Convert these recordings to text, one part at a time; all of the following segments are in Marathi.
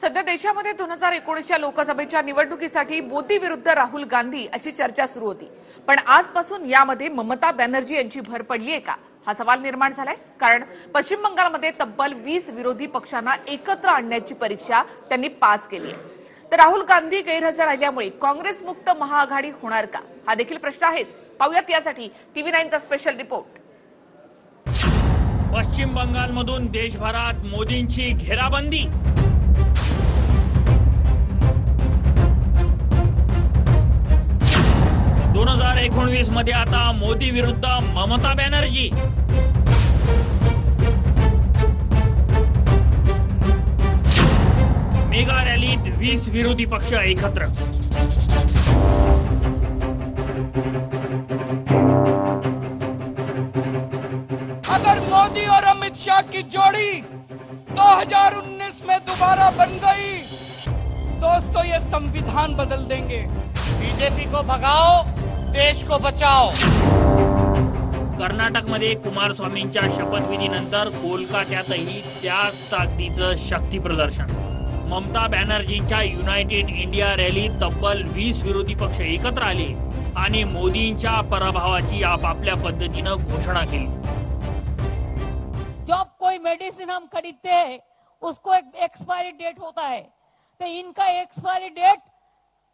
सध्या देशामध्ये दोन हजार एकोणीसच्या लोकसभेच्या निवडणुकीसाठी मोदी विरुद्ध राहुल गांधी अशी चर्चा सुरू होती. पण आजपासून यामध्ये ममता बॅनर्जी यांची भर पडली आहे का? हा सवाल निर्माण झालाय. कारण पश्चिम बंगालमध्ये तब्बल वीस विरोधी पक्षांना एकत्र आणण्याची परीक्षा त्यांनी पास केली आहे तर राहुल गांधी गैरहजर राहिल्यामुळे काँग्रेस मुक्त महाआघाडी होणार का? हा देखील प्रश्न आहेच. पाहूयात यासाठी टीव्ही नाईनचा स्पेशल रिपोर्ट. पश्चिम बंगालमधून देशभरात मोदींची घेराबंदी. दोन हज़ार आता मोदी विरुद्ध ममता बॅनर्जी. मेगा रॅलीत वीस विरोधी पक्ष एकत्र. अगर मोदी और अमित शाह की जोड़ी 2019 में दोबारा बन गई। दोस्तों ये संविधान बदल देंगे। बीजेपी को भगाओ देश को बचाओ। कर्नाटकमध्ये कुमारस्वामींच्या शपथविधीनंतर कोलकात्यातही त्याच ताकदीचं शक्ती प्रदर्शन. ममता बॅनर्जींच्या युनायटेड इंडिया रॅलीत तब्बल वीस विरोधी पक्ष एकत्र आले आणि मोदींच्या पराभवाची आपापल्या पद्धतीनं घोषणा केली. जब कोई मेडिसिन हम खरीदते हैं। उसको एक एक्सपायरी डेट होता है। तो इनका एक्सपायरी डेट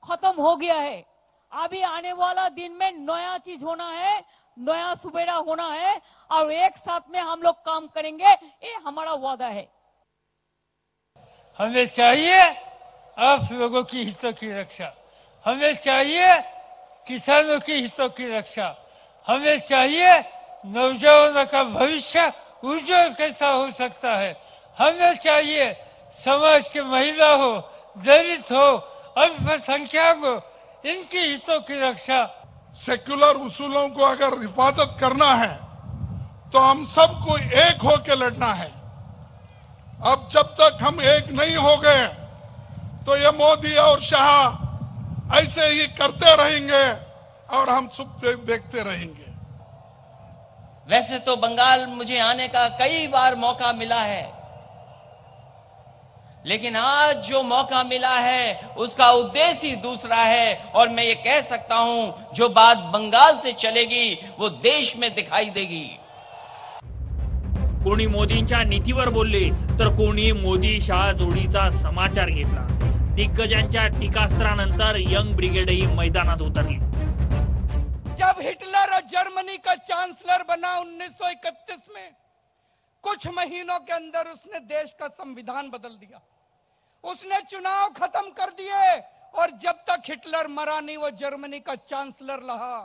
खत्म हो गया है। अभी आने वाला दिन में नया चीज़ होना है, नया सुबेरा होना है, और एक साथ में हम लोग काम करेंगे, ये हमारा वादा है। हमें चाहिए आप लोगों की हितों की रक्षा। हमें चाहिए किसानों की हितों की रक्षा। हमें चाहिए नौजवानों का भविष्य उज्जवल कैसा हो सकता है? हमें चाहिए समाज की महिला हो दलित हो अल्पसंख्यक हो इनके हितों की रक्षा। सेक्युलर उसूलों को अगर हिफाजत करना है तो हम सबको एक होकर लड़ना है। अब जब तक हम एक नहीं हो गए तो ये मोदी और शाह ऐसे ही करते रहेंगे और हम सुख देखते रहेंगे। वैसे तो बंगाल मुझे आने का कई बार मौका मिला है। लेकिन आज जो मौका मिला है उसका उद्देश्य ही दूसरा है। और मैं ये कह सकता हूँ जो बात बंगाल से चलेगी वो देश में दिखाई देगी। कोणी मोदींच्या नीतीवर बोलले तर कोणी मोदी शाह जोडीचा समाचार घेतला. दिग्गजांच्या टीकास्त्रानंतर यंग ब्रिगेडही मैदानात उतरली. जब हिटलर और जर्मनी का चांसलर बना 1931 में कुछ महीनों के अंदर उसने देश का संविधान बदल दिया। उसने चुनाव खत्म कर दिए और जब तक हिटलर मरा नहीं वो जर्मनी का चांसलर रहा।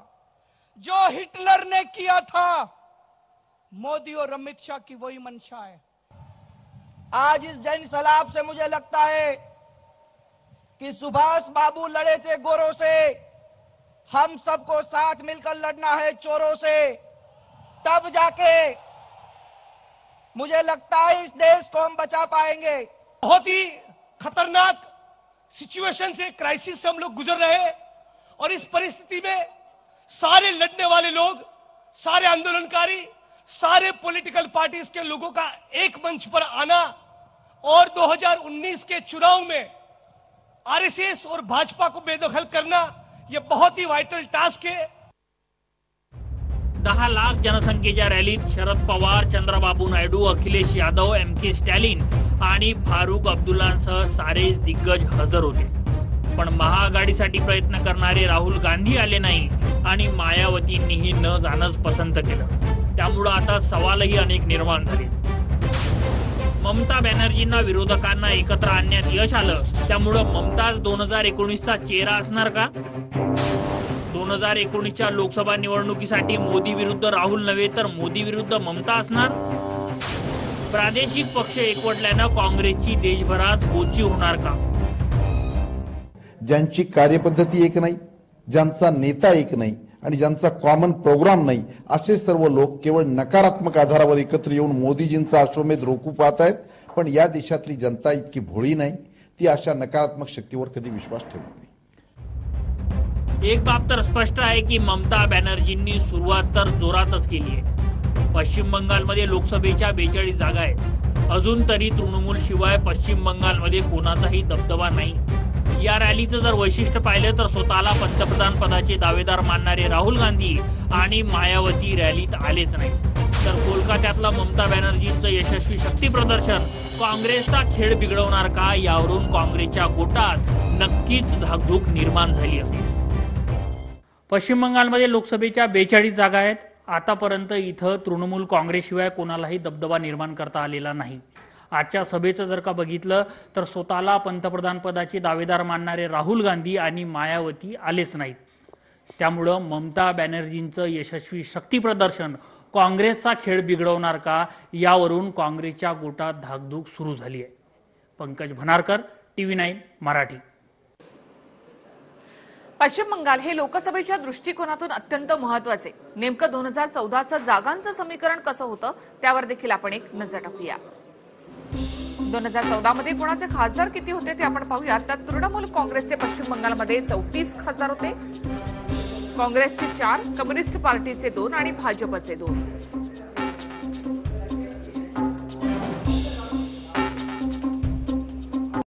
जो हिटलर ने किया था मोदी और अमित शाह की वही मंशा है। आज इस जन सलाब से मुझे लगता है कि सुभाष बाबू लड़े थे गोरों से। हम सबको साथ मिलकर लड़ना है चोरों से। तब जाके मुझे लगता है इस देश को हम बचा पाएँगे। बहुत ही खतरनाक सिचुएशन से क्राइसिस से हम लोग गुजर रहे हैं और इस परिस्थिति में सारे लड़ने वाले लोग, सारे आंदोलनकारी, सारे पॉलिटिकल पार्टीज़ के लोगों का एक मंच पर आना और 2019 के चुनाव में आरएसएस और भाजपा को बेदखल करना यह बहुत ही वाइटल टास्क है। दहा लाख जनसंख्येच्या रॅलीत शरद पवार चंद्रबाबू नायडू अखिलेश यादव एम के स्टॅलिन आणि फारुख अब्दुल्लांसह सारेच दिग्गज हजर होते. पण महाआघाडीसाठी प्रयत्न करणारे राहुल गांधी आले नाही आणि मायावतींनीही न जाणंच पसंत केलं. त्यामुळं आता सवालही अनेक निर्माण झाले. ममता बॅनर्जींना विरोधकांना एकत्र आणण्यात यश आलं. त्यामुळं ममताज दोन हजार एकोणीसचा चेहरा असणार का? दोन हजार एकोणीसच्या लोकसभा निवडणुकीसाठी मोदी विरुद्ध राहुल नव्हे तर मोदी विरुद्ध ममता असणार? प्रादेशिक पक्ष एकवटल्यानं काँग्रेसची देशभरात गोची होणार का ज्यांची कार्यपद्धती एक नाही ज्यांचा नेता एक नाही आणि ज्यांचा कॉमन प्रोग्राम नाही असे सर्व लोक केवळ नकारात्मक आधारावर एकत्र येऊन मोदीजींचा अश्वमेध रोखू पाहत आहेत पण या देशातली जनता इतकी भोळी नाही ती अशा नकारात्मक शक्तीवर कधी विश्वास ठेवत नाही. एक बाब तर स्पष्ट आहे की ममता बॅनर्जींनी सुरुवात तर जोरातच केली आहे. पश्चिम बंगालमध्ये लोकसभेच्या बेचाळीस जागा आहेत. अजून तरी तृणमूल शिवाय पश्चिम बंगालमध्ये कोणाचाही दबदबा नाही. या रॅलीचं जर वैशिष्ट्य पाहिलं तर स्वतःला पंतप्रधान पदाचे दावेदार मानणारे राहुल गांधी आणि मायावती रॅलीत आलेच नाही तर कोलकात्यातलं ममता बॅनर्जींचं यशस्वी शक्ती प्रदर्शन काँग्रेसचा खेळ बिघडवणार का यावरून काँग्रेसच्या गोटात नक्कीच धाकधूक निर्माण झाली असेल. पश्चिम बंगालमध्ये लोकसभेच्या बेचाळीस जागा आहेत. आतापर्यंत इथं तृणमूल काँग्रेसशिवाय कोणालाही दबदबा निर्माण करता आलेला नाही. आजच्या सभेचं जर का बघितलं तर स्वतःला पंतप्रधानपदाचे दावेदार मानणारे राहुल गांधी आणि मायावती आलेच नाहीत. त्यामुळं ममता बॅनर्जींचं यशस्वी शक्तीप्रदर्शन काँग्रेसचा खेळ बिघडवणार का यावरून काँग्रेसच्या गोटात धाकधूक सुरू झाली आहे पंकज भनारकर टीव्ही नाईन मराठी. पश्चिम बंगाल हे लोकसभेच्या दृष्टिकोनातून अत्यंत महत्त्वाचे नेमकं दोन हजार चौदाचं जागांचं समीकरण कसं होतं त्यावर देखील आपण एक नजर टाकूया. दोन हजार चौदा मध्ये कोणाचे खासदार किती होते ते आपण पाहूया तर तृणमूल काँग्रेसचे पश्चिम बंगालमध्ये चौतीस खासदार होते. काँग्रेसचे चार कम्युनिस्ट पार्टीचे दोन आणि भाजपचे दोन.